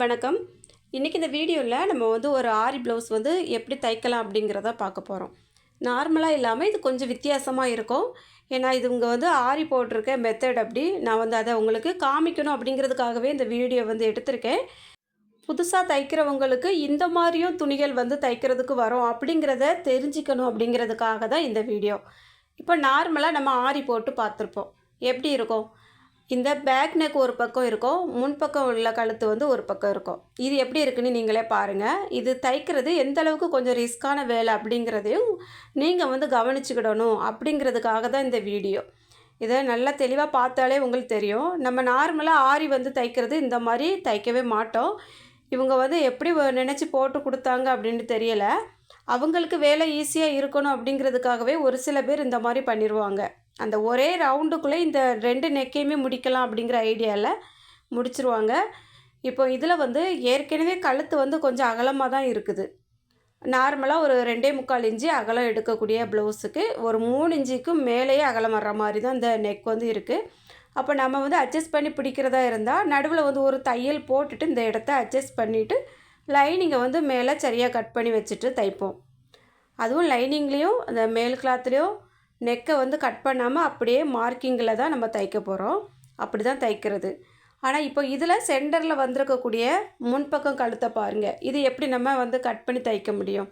வணக்கம். இன்றைக்கி இந்த வீடியோவில் நம்ம வந்து ஒரு ஆரி ப்ளவுஸ் வந்து எப்படி தைக்கலாம் அப்படிங்கிறத பார்க்க போகிறோம் நார்மலாக இல்லாமல் இது கொஞ்சம் வித்தியாசமாக இருக்கும். ஏன்னா இது இவங்க வந்து ஆரி போட்டிருக்க மெத்தட் அப்படி. நான் வந்து அதை உங்களுக்கு காமிக்கணும் அப்படிங்கிறதுக்காகவே இந்த வீடியோ வந்து எடுத்திருக்கேன். புதுசாக தைக்கிறவங்களுக்கு இந்த மாதிரியும் துணிகள் வந்து தைக்கிறதுக்கு வரும் அப்படிங்கிறத தெரிஞ்சுக்கணும் அப்படிங்கிறதுக்காக தான் இந்த வீடியோ. இப்போ நார்மலாக நம்ம ஆரி போட்டு பார்த்துருப்போம். எப்படி இருக்கும்? இந்த பேக் நெக் ஒரு பக்கம் இருக்கும் முன்பக்கம் உள்ள கழுத்து வந்து ஒரு பக்கம் இருக்கும். இது எப்படி இருக்குன்னு நீங்களே பாருங்கள் இது தைக்கிறது எந்த அளவுக்கு கொஞ்சம் ரிஸ்க்கான வேலை அப்படிங்கிறதையும் நீங்கள் வந்து கவனிச்சுக்கிடணும் அப்படிங்கிறதுக்காக தான் இந்த வீடியோ. இதை நல்லா தெளிவாக பார்த்தாலே உங்களுக்கு தெரியும். நம்ம நார்மலாக ஆரி வந்து தைக்கிறது இந்த மாதிரி தைக்கவே மாட்டோம். இவங்க வந்து எப்படி நினச்சி போட்டு கொடுத்தாங்க அப்படின்னு தெரியலை. அவங்களுக்கு வேலை ஈஸியாக இருக்கணும் அப்படிங்கிறதுக்காகவே ஒரு சில பேர் இந்த மாதிரி பண்ணிடுவாங்க அந்த ஒரே ரவுண்டுக்குள்ளே இந்த ரெண்டு நெக்கையுமே முடிக்கலாம் அப்படிங்கிற ஐடியாவில் முடிச்சிருவாங்க. இப்போ இதில் வந்து ஏற்கனவே கழுத்து வந்து கொஞ்சம் அகலமாக தான் இருக்குது. நார்மலாக ஒரு ரெண்டே முக்கால் இன்ச்சு அகலம் எடுக்கக்கூடிய ப்ளவுஸுக்கு ஒரு மூணு இஞ்சிக்கும் மேலேயே அகலம் வர்ற மாதிரி தான் இந்த நெக் வந்து இருக்குது அப்போ நம்ம வந்து அட்ஜஸ்ட் பண்ணி பிடிக்கிறதா இருந்தால் நடுவில் வந்து ஒரு தையல் போட்டுட்டு இந்த இடத்த அட்ஜஸ்ட் பண்ணிவிட்டு லைனிங்கை வந்து மேலே சரியாக கட் பண்ணி வச்சுட்டு தைப்போம். அதுவும் லைனிங்லேயும் அந்த மேல் கிளாத்லேயும் நெக்கை வந்து கட் பண்ணாமல் அப்படியே மார்க்கிங்கில் தான் நம்ம தைக்க போகிறோம் அப்படி தான் தைக்கிறது. ஆனால் இப்போ இதில் சென்டரில் வந்திருக்கக்கூடிய முன்பக்கம் கழுத்தை பாருங்கள் இது எப்படி நம்ம வந்து கட் பண்ணி தைக்க முடியும்?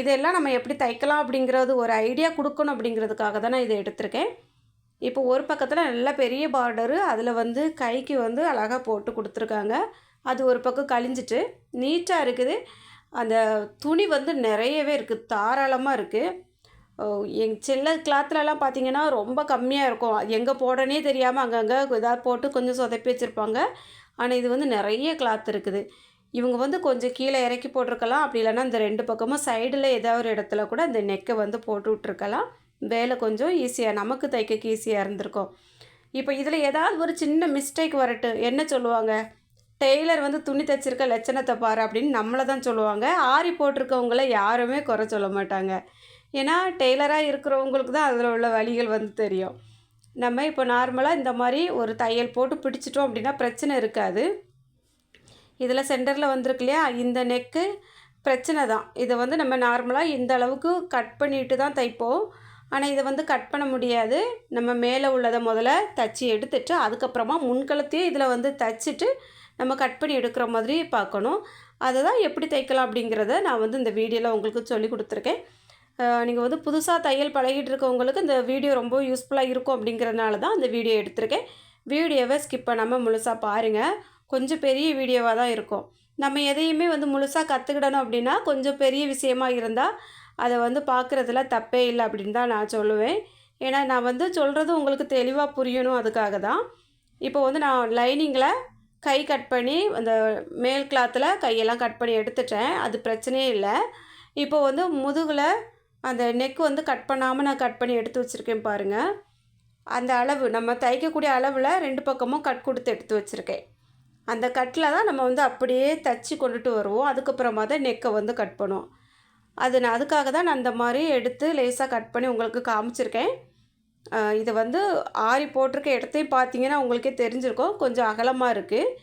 இதெல்லாம் நம்ம எப்படி தைக்கலாம் அப்படிங்கிறது ஒரு ஐடியா கொடுக்கணும் அப்படிங்கிறதுக்காக தான் நான் இதை எடுத்திருக்கேன். இப்போ ஒரு பக்கத்தில் நல்ல பெரிய பார்டரு அதில் வந்து கைக்கு வந்து அழகாக போட்டு கொடுத்துருக்காங்க. அது ஒரு பக்கம் கழிஞ்சிட்டு நீட்டாக இருக்குது. அந்த துணி வந்து நிறையவே இருக்குது தாராளமாக இருக்குது எங் சின்ன கிளாத்துலலாம் பார்த்தீங்கன்னா ரொம்ப கம்மியாக இருக்கும். எங்கே போடனே தெரியாமல் அங்கங்கே ஏதாவது போட்டு கொஞ்சம் சொதப்பி வச்சுருப்பாங்க. ஆனால் இது வந்து நிறைய கிளாத் இருக்குது. இவங்க வந்து கொஞ்சம் கீழே இறக்கி போட்டிருக்கலாம். அப்படி இல்லைன்னா இந்த ரெண்டு பக்கமும் சைடில் ஏதாவது ஒரு இடத்துல கூட இந்த நெக்கை வந்து போட்டு விட்ருக்கலாம் வேலை கொஞ்சம் ஈஸியாக நமக்கு தைக்க ஈஸியாக இருந்திருக்கும். இப்போ இதில் ஏதாவது ஒரு சின்ன மிஸ்டேக் வரட்டு. என்ன சொல்லுவாங்க? டெய்லர் வந்து துணி தைச்சிருக்க லட்சணத்தை பாரு அப்படின்னு நம்மளை தான் சொல்லுவாங்க. ஆரி போட்டிருக்கவங்கள யாருமே குறை சொல்ல மாட்டாங்க. ஏன்னா டெய்லராக இருக்கிறவங்களுக்கு தான் அதில் உள்ள வழிகள் வந்து தெரியும். நம்ம இப்போ நார்மலாக இந்த மாதிரி ஒரு தையல் போட்டு பிடிச்சிட்டோம் அப்படின்னா பிரச்சனை இருக்காது. இதில் சென்டரில் வந்திருக்கு இல்லையா? இந்த நெக்கு பிரச்சனை தான். இதை வந்து நம்ம நார்மலாக இந்த அளவுக்கு கட் பண்ணிட்டு தான் தைப்போம். ஆனால் இதை வந்து கட் பண்ண முடியாது. நம்ம மேலே உள்ளதை முதல்ல தச்சு எடுத்துட்டு அதுக்கப்புறமா முன்கலத்தையும் இதில் வந்து தச்சுட்டு நம்ம கட் பண்ணி எடுக்கிற மாதிரி பார்க்கணும். அதை தான் எப்படி தைக்கலாம் அப்படிங்கிறத நான் வந்து இந்த வீடியோவில் உங்களுக்கு சொல்லி கொடுத்துருக்கேன். நீங்கள் வந்து புதுசாக தையல் பழகிட்டு இருக்கவங்களுக்கு இந்த வீடியோ ரொம்ப யூஸ்ஃபுல்லாக இருக்கும் அப்படிங்கிறதுனால தான் அந்த வீடியோ எடுத்திருக்கேன். வீடியோவை ஸ்கிப் பண்ணாமல் முழுசாக பாருங்கள் கொஞ்சம் பெரிய வீடியோவாக தான் இருக்கும். நம்ம எதையுமே வந்து முழுசாக கற்றுக்கிடணும் அப்படின்னா கொஞ்சம் பெரிய விஷயமா இருந்தால் அதை வந்து பார்க்குறதுல தப்பே இல்லை அப்படின்னு தான் நான் சொல்லுவேன். ஏன்னா நான் வந்து சொல்கிறது உங்களுக்கு தெளிவாக புரியணும் அதுக்காக தான். இப்போ வந்து நான் லைனிங்கில் கை கட் பண்ணி அந்த மேல் கிளாத்தில் கையெல்லாம் கட் பண்ணி எடுத்துட்டேன். அது பிரச்சனையே இல்லை. இப்போ வந்து முதுகில் அந்த நெக் வந்து கட் பண்ணாமல் நான் கட் பண்ணி எடுத்து வச்சுருக்கேன் பாருங்கள் அந்த அளவு நம்ம தைக்கக்கூடிய அளவில் ரெண்டு பக்கமும் கட் கொடுத்து எடுத்து வச்சுருக்கேன். அந்த கட்டில் தான் நம்ம வந்து அப்படியே தச்சு கொண்டுட்டு வருவோம். அதுக்கப்புறமா தான் நெக்கை வந்து கட் பண்ணுவோம். அது நான் அதுக்காக தான் நான் அந்த மாதிரி எடுத்து லேசாக கட் பண்ணி உங்களுக்கு காமிச்சிருக்கேன். இது வந்து ஆரி போட்டிருக்க இடத்தையும் பார்த்தீங்கன்னா உங்களுக்கே தெரிஞ்சிருக்கும். கொஞ்சம் அகலமாக இருக்குது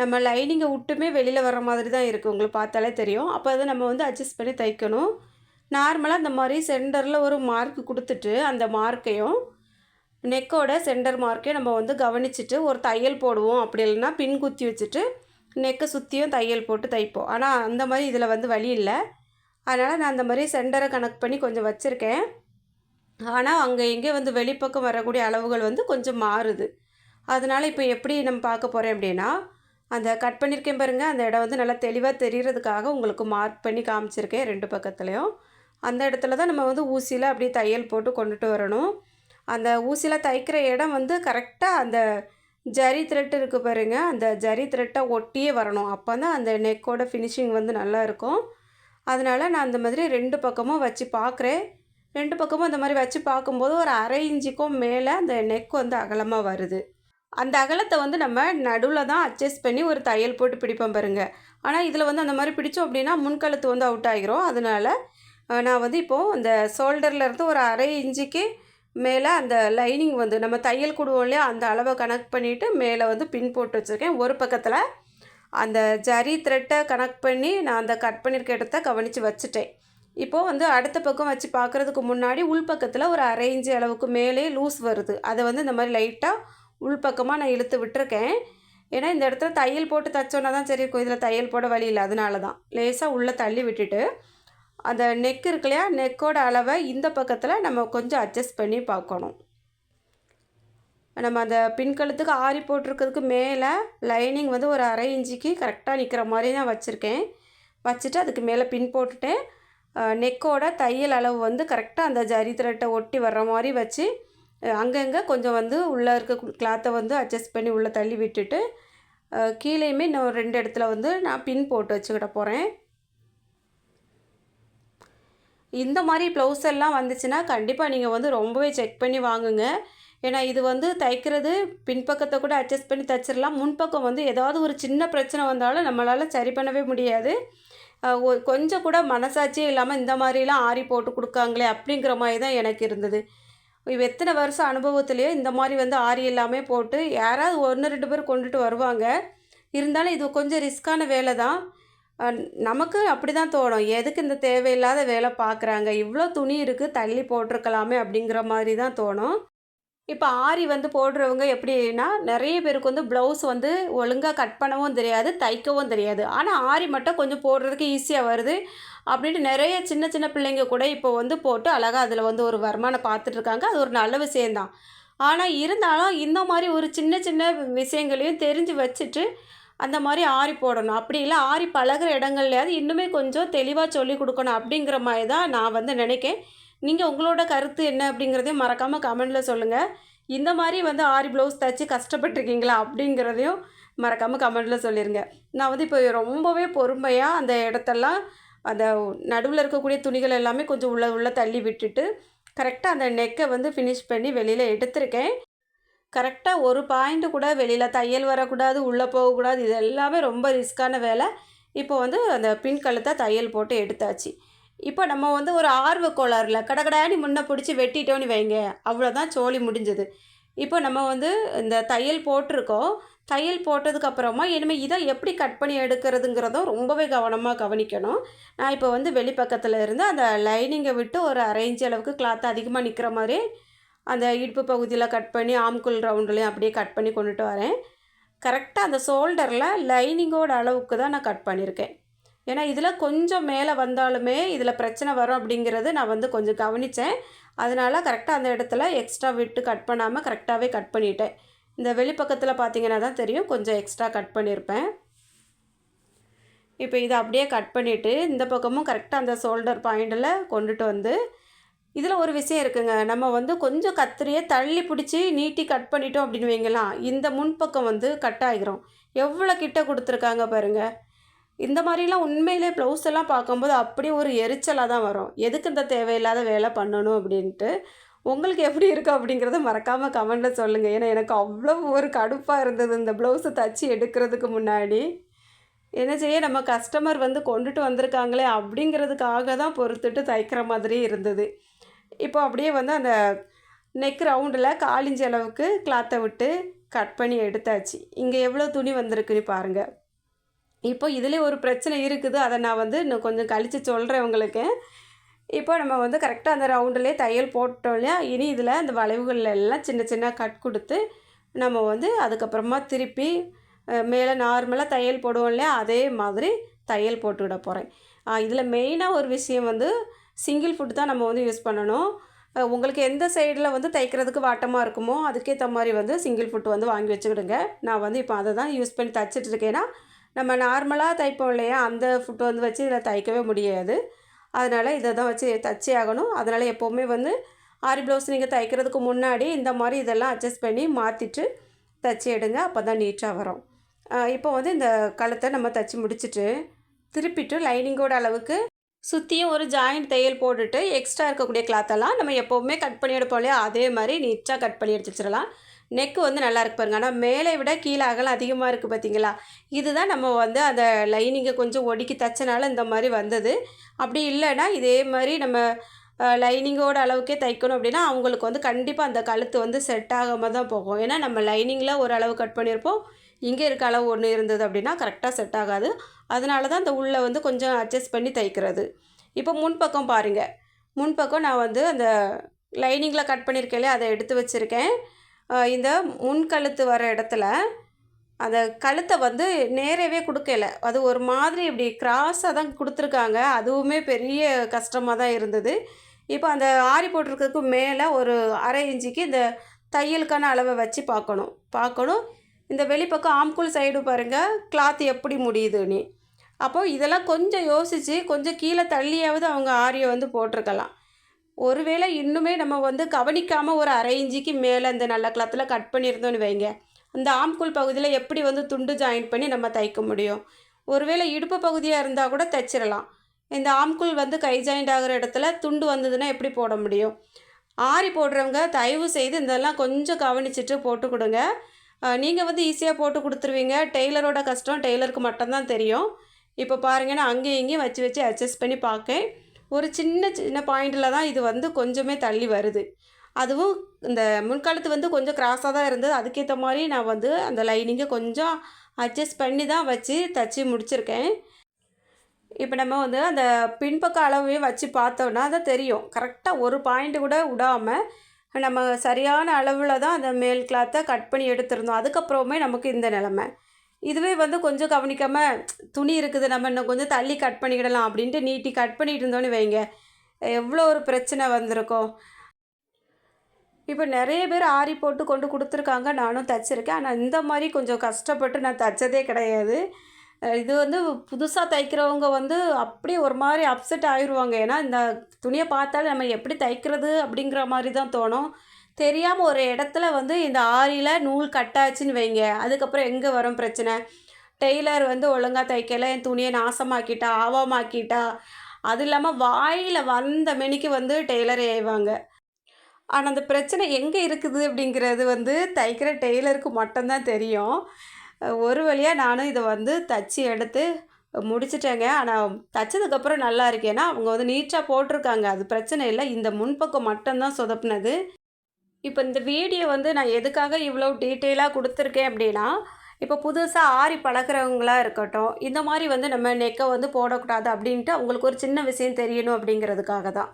நம்ம லைனிங்கை விட்டுமே வெளியில் வர மாதிரி தான் இருக்குது உங்களுக்கு பார்த்தாலே தெரியும். அப்போ அதை நம்ம வந்து அட்ஜஸ்ட் பண்ணி தைக்கணும். நார்மலாக இந்த மாதிரி சென்டரில் ஒரு மார்க் கொடுத்துட்டு அந்த மார்க்கையும் நெக்கோட சென்டர் மார்க்கையும் நம்ம வந்து கவனிச்சுட்டு ஒரு தையல் போடுவோம். அப்படி இல்லைன்னா பின் குத்தி வச்சுட்டு நெக்கை சுற்றியும் தையல் போட்டு தைப்போம். ஆனால் அந்த மாதிரி இதில் வந்து வழி இல்லை. அதனால் நான் அந்த மாதிரி சென்டரை கணக்கு பண்ணி கொஞ்சம் வச்சுருக்கேன். ஆனால் அங்கே எங்கே வந்து வெளிப்பக்கம் வரக்கூடிய அளவுகள் வந்து கொஞ்சம் மாறுது. அதனால் இப்போ எப்படி நம்ம பார்க்க போகிறேன் அப்படின்னா அந்த கட் பண்ணியிருக்கேன் பாருங்கள் அந்த இடம் வந்து நல்லா தெளிவாக தெரிகிறதுக்காக உங்களுக்கு மார்க் பண்ணி காமிச்சிருக்கேன். ரெண்டு பக்கத்துலேயும். அந்த இடத்துல தான் நம்ம வந்து ஊசியில் அப்படியே தையல் போட்டு கொண்டுட்டு வரணும். அந்த ஊசியில் தைக்கிற இடம் வந்து கரெக்டாக அந்த ஜரி த்ரெட் இருக்குது பாருங்க. அந்த ஜரி த்ரெட்டை ஒட்டியே வரணும். அப்போ தான் அந்த நெக்கோட ஃபினிஷிங் வந்து நல்லா இருக்கும். அதனால் நான் அந்த மாதிரி ரெண்டு பக்கமும் வச்சு பார்க்குறேன். ரெண்டு பக்கமும் அந்த மாதிரி வச்சு பார்க்கும்போது ஒரு அரை இஞ்சிக்கும் மேலே அந்த நெக் வந்து அகலமாக வருது. அந்த அகலத்தை வந்து நம்ம நடுவில் தான் அட்ஜஸ்ட் பண்ணி ஒரு தையல் போட்டு பிடிப்போம் பாருங்கள் ஆனால் இதில் வந்து அந்த மாதிரி பிடிச்சோம் அப்படின்னா முன்கழுத்து வந்து அவுட் ஆகிரும் அதனால் நான் வந்து இப்போது அந்த ஷோல்டர்லேருந்து ஒரு அரை இன்ச்சுக்கு மேலே அந்த லைனிங் வந்து நம்ம தையல் கொடுவோம் இல்லையா அந்த அளவை கனெக்ட் பண்ணிவிட்டு மேலே வந்து பின் போட்டு வச்சுருக்கேன். ஒரு பக்கத்தில் அந்த ஜரி த்ரெட்டை கனெக்ட் பண்ணி நான் அந்த கட் பண்ணியிருக்க இடத்த கவனித்து வச்சுட்டேன். இப்போது வந்து அடுத்த பக்கம் வச்சு பார்க்குறதுக்கு முன்னாடி உள்பக்கத்தில் ஒரு அரை இன்ச்சு அளவுக்கு மேலே லூஸ் வருது. அதை வந்து இந்த மாதிரி லைட்டாக உள்பக்கமாக நான் இழுத்து விட்டுருக்கேன். ஏன்னா இந்த இடத்துல தையல் போட்டு தைச்சோன்னா தான் சரி இருக்கும். இதில் தையல் போட வழி இல்லை. அதனால தான். லேசாக உள்ளே தள்ளி விட்டுட்டு அந்த நெக் இருக்கு இல்லையா? நெக்கோட அளவை இந்த பக்கத்தில் நம்ம கொஞ்சம் அட்ஜஸ்ட் பண்ணி பார்க்கணும். நம்ம அந்த பின்கழுத்துக்கு ஆரி போட்டிருக்கிறதுக்கு மேலே லைனிங் வந்து ஒரு அரை இன்ச்சுக்கு கரெக்டாக நிற்கிற மாதிரி தான் வச்சுருக்கேன். வச்சுட்டு அதுக்கு மேலே பின் போட்டுட்டேன். நெக்கோட தையல் அளவு வந்து கரெக்டாக அந்த ஜரி த்ரெட்டை ஒட்டி வர்ற மாதிரி வச்சு அங்கங்கே கொஞ்சம் வந்து உள்ளே இருக்க கிளாத்தை வந்து அட்ஜஸ்ட் பண்ணி உள்ளே தள்ளி விட்டுட்டு கீழேயுமே இன்னும் ரெண்டு இடத்துல வந்து நான் பின் போட்டு வச்சுக்கிட போகிறேன் இந்த மாதிரி ப்ளவுஸ் எல்லாம் வந்துச்சுன்னா கண்டிப்பாக நீங்கள் வந்து ரொம்பவே செக் பண்ணி வாங்குங்க. ஏன்னா இது வந்து தைக்கிறது பின்பக்கத்தை கூட அட்ஜஸ்ட் பண்ணி தைச்சிடலாம். முன்பக்கம் வந்து ஏதாவது ஒரு சின்ன பிரச்சனை வந்தாலும் நம்மளால் சரி பண்ணவே முடியாது. கொஞ்சம் கூட மனசாட்சியே இல்லாமல் இந்த மாதிரிலாம் ஆரி போட்டு கொடுக்காங்களே அப்படிங்கிற மாதிரி தான் எனக்கு இருந்தது. எத்தனை வருஷம் அனுபவத்துலேயே இந்த மாதிரி வந்து ஆரி எல்லாமே போட்டு யாராவது ஒன்று ரெண்டு பேர் கொண்டுட்டு வருவாங்க. இருந்தாலும் இது கொஞ்சம் ரிஸ்க்கான வேலை தான். நமக்கு அப்படி தான் தோணும். எதுக்கு இந்த தேவையில்லாத வேலை பார்க்குறாங்க இவ்வளோ துணி இருக்குது தள்ளி போட்டிருக்கலாமே அப்படிங்கிற மாதிரி தான் தோணும். இப்போ ஆரி வந்து போடுறவங்க எப்படின்னா நிறைய பேருக்கு வந்து ப்ளவுஸ் வந்து ஒழுங்காக கட் பண்ணவும் தெரியாது தைக்கவும் தெரியாது. ஆனால் ஆரி மட்டும் கொஞ்சம் போடுறதுக்கு ஈஸியாக வருது அப்படின்ட்டு நிறைய சின்ன சின்ன பிள்ளைங்க கூட இப்போ வந்து போட்டு அழகாக அதில் வந்து ஒரு வருமானம் பார்த்துட்ருக்காங்க அது ஒரு நல்ல விஷயந்தான் ஆனால் இருந்தாலும் இந்த மாதிரி ஒரு சின்ன சின்ன விஷயங்களையும் தெரிஞ்சு வச்சுட்டு அந்த மாதிரி ஆரி போடணும். அப்படி இல்லை ஆரி பழகிற இடங்கள்லையாவது இன்னுமே கொஞ்சம் தெளிவாக சொல்லி கொடுக்கணும் அப்படிங்கிற மாதிரி தான் நான் வந்து நினைக்கேன். நீங்கள் உங்களோட கருத்து என்ன அப்படிங்கிறதையும் மறக்காமல் கமெண்டில் சொல்லுங்கள் இந்த மாதிரி வந்து ஆரி ப்ளவுஸ் தைச்சி கஷ்டப்பட்டுருக்கீங்களா அப்படிங்கிறதையும் மறக்காமல் கமெண்டில் சொல்லிடுங்க நான் வந்து இப்போ ரொம்பவே பொறுமையாக அந்த இடத்தெல்லாம் அந்த நடுவில் இருக்கக்கூடிய துணிகள் எல்லாமே கொஞ்சம் உள்ள உள்ளே தள்ளி விட்டுட்டு கரெக்டாக அந்த நெக்கை வந்து ஃபினிஷ் பண்ணி வெளியில் எடுத்திருக்கேன். கரெக்டாக ஒரு பாயிண்ட்டு கூட வெளியில் தையல் வரக்கூடாது உள்ளே போகக்கூடாது இது எல்லாமே ரொம்ப ரிஸ்க்கான வேலை. இப்போ வந்து அந்த பின் கழுத்தை தையல் போட்டு எடுத்தாச்சு. இப்போ நம்ம வந்து ஒரு ஆர்வ கோளாறில் கடகடானி முன்ன பிடிச்சி வெட்டிட்டோன்னு வைங்க அவ்வளோதான் சோழி முடிஞ்சது. இப்போ நம்ம வந்து இந்த தையல் போட்டிருக்கோம். தையல் போட்டதுக்கப்புறமா இனிமேல் இதை எப்படி கட் பண்ணி எடுக்கிறதுங்கிறதும் ரொம்பவே கவனமாக கவனிக்கணும். நான் இப்போ வந்து வெளிப்பக்கத்தில் இருந்து அந்த லைனிங்கை விட்டு ஒரு அரேஞ்ச் அளவுக்கு கிளாத் அதிகமாக நிற்கிற மாதிரி அந்த இடுப்பு பகுதியில் கட் பண்ணி ஆம்குல் ரவுண்ட்லேயும் அப்படியே கட் பண்ணி கொண்டுட்டு வரேன். கரெக்டாக அந்த ஷோல்டரில் லைனிங்கோட அளவுக்கு தான் நான் கட் பண்ணியிருக்கேன் ஏன்னா இதில் கொஞ்சம் மேலே வந்தாலுமே இதில் பிரச்சனை வரும் அப்படிங்கிறது நான் வந்து கொஞ்சம் கவனித்தேன் அதனால் கரெக்டாக அந்த இடத்துல எக்ஸ்ட்ரா விட்டு கட் பண்ணாமல் கரெக்டாகவே கட் பண்ணிட்டேன். இந்த வெளிப்பக்கத்தில் பார்த்தீங்கன்னா தான் தெரியும் கொஞ்சம் எக்ஸ்ட்ரா கட் பண்ணியிருப்பேன் இப்போ இதை அப்படியே கட் பண்ணிவிட்டு இந்த பக்கமும் கரெக்டாக அந்த ஷோல்டர் பாயிண்டில் கொண்டுட்டு வந்து இதில் ஒரு விஷயம் இருக்குங்க. நம்ம வந்து கொஞ்சம் கத்திரியை தள்ளி பிடிச்சி நீட்டி கட் பண்ணிட்டோம் அப்படின்னு வைங்களாம் இந்த முன்பக்கம் வந்து கட் ஆகிரும் எவ்வளோ கிட்ட கொடுத்துருக்காங்க பாருங்கள் இந்த மாதிரிலாம் உண்மையிலே ப்ளவுஸ் எல்லாம் பார்க்கும்போது அப்படியே ஒரு எரிச்சலாக தான் வரும். எதுக்கு இந்த தேவையில்லாத வேலை பண்ணணும் அப்படின்ட்டு. உங்களுக்கு எப்படி இருக்குது அப்படிங்கிறத மறக்காமல் கமெண்டில் சொல்லுங்கள் ஏன்னா எனக்கு அவ்வளோ ஒரு கடுப்பாக இருந்தது இந்த ப்ளவுஸை தச்சு எடுக்கிறதுக்கு முன்னாடி. என்ன செய்ய நம்ம கஸ்டமர் வந்து கொண்டுட்டு வந்திருக்காங்களே அப்படிங்கிறதுக்காக தான் பொறுத்துட்டு தைக்கிற மாதிரி இருந்தது. இப்போ அப்படியே வந்து அந்த நெக் ரவுண்டில் காலிஞ்ச அளவுக்கு கிளாத்தை விட்டு கட் பண்ணி எடுத்தாச்சு. இங்கே எவ்வளோ துணி வந்திருக்குன்னு பாருங்கள் இப்போ இதிலே ஒரு பிரச்சனை இருக்குது. அதை நான் வந்து இன்னும் கொஞ்சம் கழித்து சொல்கிறேன் உங்களுக்கு. இப்போ நம்ம வந்து கரெக்டாக அந்த ரவுண்டுலேயே தையல் போட்டோம் இல்லையா? இனி இதில் அந்த வளைவுகள் எல்லாம் சின்ன சின்ன கட் கொடுத்து நம்ம வந்து அதுக்கப்புறமா திருப்பி மேலே நார்மலாக தையல் போடுவோம் இல்லையா? அதே மாதிரி தையல் போட்டு விட போகிறேன் இதில் மெயினாக ஒரு விஷயம் வந்து சிங்கிள் ஃபுட் தான் நம்ம வந்து யூஸ் பண்ணணும். உங்களுக்கு எந்த சைடில் வந்து தைக்கிறதுக்கு வாட்டமாக இருக்குமோ அதுக்கேற்ற மாதிரி வந்து சிங்கிள் ஃபுட் வந்து வாங்கி வச்சுக்கிடுங்க. நான் வந்து இப்போ அதை தான் யூஸ் பண்ணி தைச்சிட்ருக்கேன்னா நம்ம நார்மலாக தைப்போம் இல்லையா அந்த ஃபுட்டு வந்து வச்சு இதில் தைக்கவே முடியாது. அதனால் இதை தான் வச்சு தைச்சே ஆகணும். அதனால் எப்போவுமே வந்து ஆரி ப்ளவுஸ் நீங்கள் தைக்கிறதுக்கு முன்னாடி இந்த மாதிரி இதெல்லாம் அட்ஜஸ்ட் பண்ணி மாற்றிட்டு தைச்சி எடுங்க. அப்போ தான் நீட்டாக வரும். இப்போ வந்து இந்த கழுத்தை நம்ம தைச்சி முடிச்சுட்டு திருப்பிட்டு லைனிங்கோட அளவுக்கு சுற்றியும் ஒரு ஜாயிண்ட் தையல் போட்டுட்டு எக்ஸ்ட்ரா இருக்கக்கூடிய கிளாத்தெல்லாம் நம்ம எப்போவுமே கட் பண்ணி எடுப்போம் இல்லையா? அதே மாதிரி நீட்டாக கட் பண்ணி எடுத்து வச்சிடலாம். நெக்கு வந்து நல்லா இருக்கு பாருங்க. ஆனால் மேலே விட கீழே அகலம் அதிகமாக இருக்குது பார்த்தீங்களா இதுதான் நம்ம வந்து அந்த லைனிங்கை கொஞ்சம் ஒடுக்கி தைச்சனால இந்த மாதிரி வந்தது. அப்படி இல்லைன்னா இதே மாதிரி நம்ம லைனிங்கோட அளவுக்கே தைக்கணும் அப்படின்னா அவங்களுக்கு வந்து கண்டிப்பாக அந்த கழுத்து வந்து செட் ஆகாமல் தான் போகும். ஏன்னா நம்ம லைனிங்கில் ஒரு அளவு கட் பண்ணியிருப்போம். இங்கே இருக்க அளவு ஒன்று இருந்தது அப்படின்னா கரெக்டாக செட் ஆகாது. அதனால தான் அந்த உள்ளே வந்து கொஞ்சம் அட்ஜஸ்ட் பண்ணி தைக்கிறது. இப்போ முன்பக்கம் பாருங்கள் முன்பக்கம் நான் வந்து அந்த லைனிங்கில் கட் பண்ணியிருக்கேன் அதை எடுத்து வச்சுருக்கேன். இந்த முன்கழுத்து வர இடத்துல அந்த கழுத்தை வந்து நேரவே கொடுக்கல. அது ஒரு மாதிரி இப்படி கிராஸாக தான் கொடுத்துருக்காங்க. அதுவுமே பெரிய கஷ்டமாக தான் இருந்தது. இப்போ அந்த ஆரி போட்டிருக்கிறதுக்கு மேலே ஒரு அரை இஞ்சிக்கு இந்த தையலுக்கான அளவை வச்சு பார்க்கணும். பார்க்கணும். இந்த வெளிப்பக்கம் ஆம்குள் சைடு பாருங்கள் கிளாத் எப்படி முடியுதுன்னு. அப்போது இதெல்லாம் கொஞ்சம் யோசித்து கொஞ்சம் கீழே தள்ளியாவது அவங்க ஆரியை வந்து போட்டிருக்கலாம். ஒருவேளை இன்னுமே நம்ம வந்து கவனிக்காமல் ஒரு அரை இஞ்சிக்கு மேலே இந்த நல்ல கிளாத்தில் கட் பண்ணியிருந்தோன்னு வைங்க. அந்த ஆம்குள் பகுதியில் எப்படி வந்து துண்டு ஜாயின் பண்ணி நம்ம தைக்க முடியும்? ஒருவேளை இடுப்பு பகுதியாக இருந்தால் கூட தைச்சிடலாம். இந்த ஆம்குள் வந்து கை ஜாயிண்ட் ஆகிற இடத்துல துண்டு வந்ததுன்னா எப்படி போட முடியும்? ஆரி போடுறவங்க தயவு செய்து இதெல்லாம் கொஞ்சம் கவனிச்சிட்டு போட்டு கொடுங்க. நீங்கள் வந்து ஈஸியாக போட்டு கொடுத்துருவீங்க. டெய்லரோட கஷ்டம் டெய்லருக்கு மட்டும்தான் தெரியும். இப்போ பாருங்கள் நான் அங்கேயும் இங்கேயும் வச்சு வச்சு அட்ஜஸ்ட் பண்ணி பார்க்கேன். ஒரு சின்ன சின்ன பாயிண்டில் தான் இது வந்து கொஞ்சமே தள்ளி வருது. அதுவும் இந்த முன்காலத்து வந்து கொஞ்சம் கிராஸாக தான் இருந்தது. அதுக்கேற்ற மாதிரி நான் வந்து அந்த லைனிங்கை கொஞ்சம் அட்ஜஸ்ட் பண்ணி தான் வச்சு தச்சு முடிச்சிருக்கேன். இப்போ நம்ம வந்து அந்த பின்பக்க அளவையும் வச்சு பார்த்தோன்னா அதை தெரியும். கரெக்டாக ஒரு பாயிண்ட் கூட விடாமல் நம்ம சரியான அளவில் தான் அந்த மேல் கிளாத்தை கட் பண்ணி எடுத்திருந்தோம். அதுக்கப்புறமே நமக்கு இந்த நிலமை. இதுவே வந்து கொஞ்சம் கவனிக்காமல் துணி இருக்குது நம்ம இன்னும் கொஞ்சம் தள்ளி கட் பண்ணிக்கிடலாம் அப்படின்ட்டு நீட்டி கட் பண்ணிட்டு இருந்தோன்னு வைங்க. எவ்வளோ ஒரு பிரச்சனை வந்திருக்கும் இப்போ நிறைய பேர் ஆரி போட்டு கொண்டு கொடுத்துருக்காங்க. நானும் தைச்சிருக்கேன். ஆனால் இந்த மாதிரி கொஞ்சம் கஷ்டப்பட்டு நான் தைச்சதே கிடையாது. இது வந்து புதுசாக தைக்கிறவங்க வந்து அப்படியே ஒரு மாதிரி அப்செட் ஆயிடுவாங்க ஏன்னா இந்த துணியை பார்த்தாலே நம்ம எப்படி தைக்கிறது அப்படிங்கிற மாதிரி தான் தோணும். தெரியாமல் ஒரு இடத்துல வந்து இந்த ஆரியில் நூல் கட்டாச்சுன்னு வைங்க. அதுக்கப்புறம் எங்கே வரும் பிரச்சனை? டெய்லர் வந்து ஒழுங்காக தைக்கல என் துணியை நாசமாக்கிட்டா ஆவாமாக்கிட்டா. அது இல்லாமல் வாயில் வந்த மெனிக்கு வந்து டெய்லர் ஏய்வாங்க. ஆனால் அந்த பிரச்சனை எங்கே இருக்குது அப்படிங்கிறது வந்து தைக்கிற டெய்லருக்கு மட்டும்தான் தெரியும். ஒரு வழியாக நானும் இதை வந்து தச்சு எடுத்து முடிச்சிட்டேங்க. ஆனால் தைச்சதுக்கப்புறம் நல்லா இருக்கு. ஏன்னா அவங்க வந்து நீட்டாக போட்டிருக்காங்க. அது பிரச்சனை இல்லை. இந்த முன்பக்கம் மட்டும்தான் சொதப்புனது. இப்போ இந்த வீடியோ வந்து நான் எதுக்காக இவ்வளோ டீட்டெயிலாக கொடுத்துருக்கேன் அப்படின்னா இப்போ புதுசாக ஆரி பழகிறவங்களாக இருக்கட்டும் இந்த மாதிரி வந்து நம்ம நெக்கை வந்து போடக்கூடாது அப்படின்ட்டு அவங்களுக்கு ஒரு சின்ன விஷயம் தெரியணும் அப்படிங்கிறதுக்காக தான்.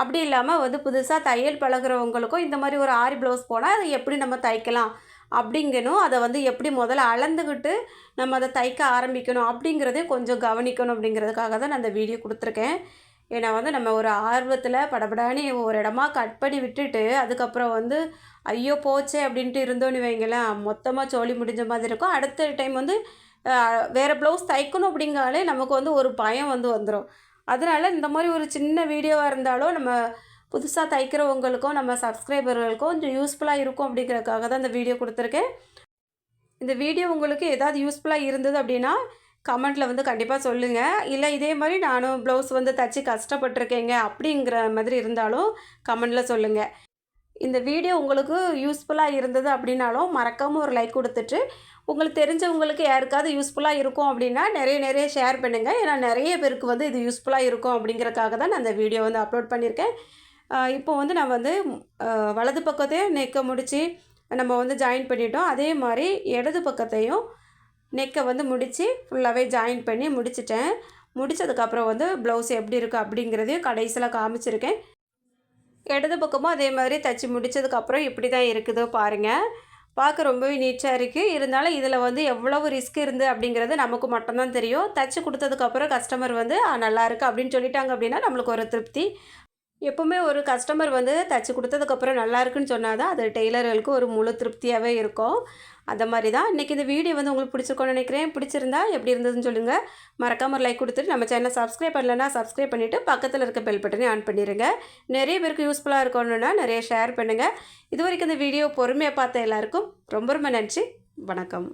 அப்படி இல்லாமல் வந்து புதுசாக தையல் பழகுறவங்களுக்கும் இந்த மாதிரி ஒரு ஆரி ப்ளவுஸ் போனால் அதை எப்படி நம்ம தைக்கலாம்? அப்படிங்கணும். அதை வந்து எப்படி முதல்ல அளந்துக்கிட்டு நம்ம அதை தைக்க ஆரம்பிக்கணும் அப்படிங்கிறதையும் கொஞ்சம் கவனிக்கணும் அப்படிங்கிறதுக்காக தான் நான் அந்த வீடியோ கொடுத்துருக்கேன். ஏன்னா வந்து நம்ம ஒரு ஆர்வத்தில் படபடானி ஒரு இடமா கட் பண்ணி விட்டுட்டு அதுக்கப்புறம் வந்து ஐயோ போச்சே அப்படின்ட்டு இருந்தோன்னு வைங்களேன் மொத்தமாக சோழி முடிஞ்ச மாதிரி இருக்கும். அடுத்த டைம் வந்து வேறு ப்ளவுஸ் தைக்கணும் அப்படிங்காலே நமக்கு வந்து ஒரு பயம் வந்து வந்துடும் அதனால் இந்த மாதிரி ஒரு சின்ன வீடியோவாக இருந்தாலும் நம்ம புதுசாக தைக்கிறவங்களுக்கும் நம்ம சப்ஸ்கிரைபர்களுக்கும் கொஞ்சம் யூஸ்ஃபுல்லாக இருக்கும் அப்படிங்கிறதுக்காக தான் இந்த வீடியோ கொடுத்துருக்கேன். இந்த வீடியோ உங்களுக்கு ஏதாவது யூஸ்ஃபுல்லாக இருந்தது அப்படின்னா கமெண்ட்டில் வந்து கண்டிப்பாக சொல்லுங்கள் இல்லை இதே மாதிரி நானும் ப்ளவுஸ் வந்து தச்சு கஷ்டப்பட்டிருக்கேங்க அப்படிங்கிற மாதிரி இருந்தாலும் கமெண்டில் சொல்லுங்கள் இந்த வீடியோ உங்களுக்கு யூஸ்ஃபுல்லாக இருந்தது அப்படின்னாலும் மறக்காமல் ஒரு லைக் கொடுத்துட்டு உங்களுக்கு தெரிஞ்சவங்களுக்கு யாருக்காவது யூஸ்ஃபுல்லாக இருக்கும் அப்படின்னா நிறைய நிறைய ஷேர் பண்ணுங்கள் ஏன்னா நிறைய பேருக்கு வந்து இது யூஸ்ஃபுல்லாக இருக்கும் அப்படிங்கிறதுக்காக தான் நான் அந்த வீடியோ வந்து அப்லோட் பண்ணியிருக்கேன். இப்போ வந்து நான் வந்து வலது பக்கத்தையும் நெக்கை முடித்து நம்ம வந்து ஜாயின் பண்ணிட்டோம். அதே மாதிரி இடது பக்கத்தையும் நெக்கை வந்து முடித்து ஃபுல்லாகவே ஜாயின் பண்ணி முடிச்சிட்டேன். முடித்ததுக்கப்புறம் வந்து ப்ளவுஸ் எப்படி இருக்குது அப்படிங்கிறதையும் கடைசியில் காமிச்சிருக்கேன். இடது பக்கமும் அதே மாதிரி தச்சு முடித்ததுக்கப்புறம் இப்படி தான் இருக்குது பாருங்கள் பார்க்க ரொம்பவே நீட்டாக இருக்குது இருந்தாலும் இதில் வந்து எவ்வளவு ரிஸ்க் இருந்து அப்படிங்கிறது நமக்கு மட்டும்தான் தெரியும். தச்சு கொடுத்ததுக்கப்புறம் கஸ்டமர் வந்து நல்லா இருக்குது அப்படின்னு சொல்லிட்டாங்க அப்படின்னா நம்மளுக்கு ஒரு திருப்தி. எப்போவுமே ஒரு கஸ்டமர் வந்து தச்சு கொடுத்ததுக்கப்புறம் நல்லா இருக்குன்னு சொன்னால் தான் அது டெய்லர்களுக்கு ஒரு முழு திருப்தியாகவே இருக்கும். அந்த மாதிரி தான் இன்றைக்கி இந்த வீடியோ வந்து உங்களுக்கு பிடிச்சிருக்கோன்னு நினைக்கிறேன். பிடிச்சிருந்தா எப்படி இருந்ததுன்னு சொல்லுங்கள் மறக்காமல் லைக் கொடுத்துட்டு நம்ம சேனலை சப்ஸ்கிரைப் பண்ணலன்னா சப்ஸ்கிரைப் பண்ணிவிட்டு பக்கத்தில் இருக்க பெல் பட்டனே ஆன் பண்ணிடுங்க நிறைய பேருக்கு யூஸ்ஃபுல்லாக இருக்கணும்னா நிறைய ஷேர் பண்ணுங்கள் இது வரைக்கும் இந்த வீடியோ பொறுமையாக பார்த்த எல்லாருக்கும் ரொம்ப ரொம்ப நன்றி. வணக்கம்.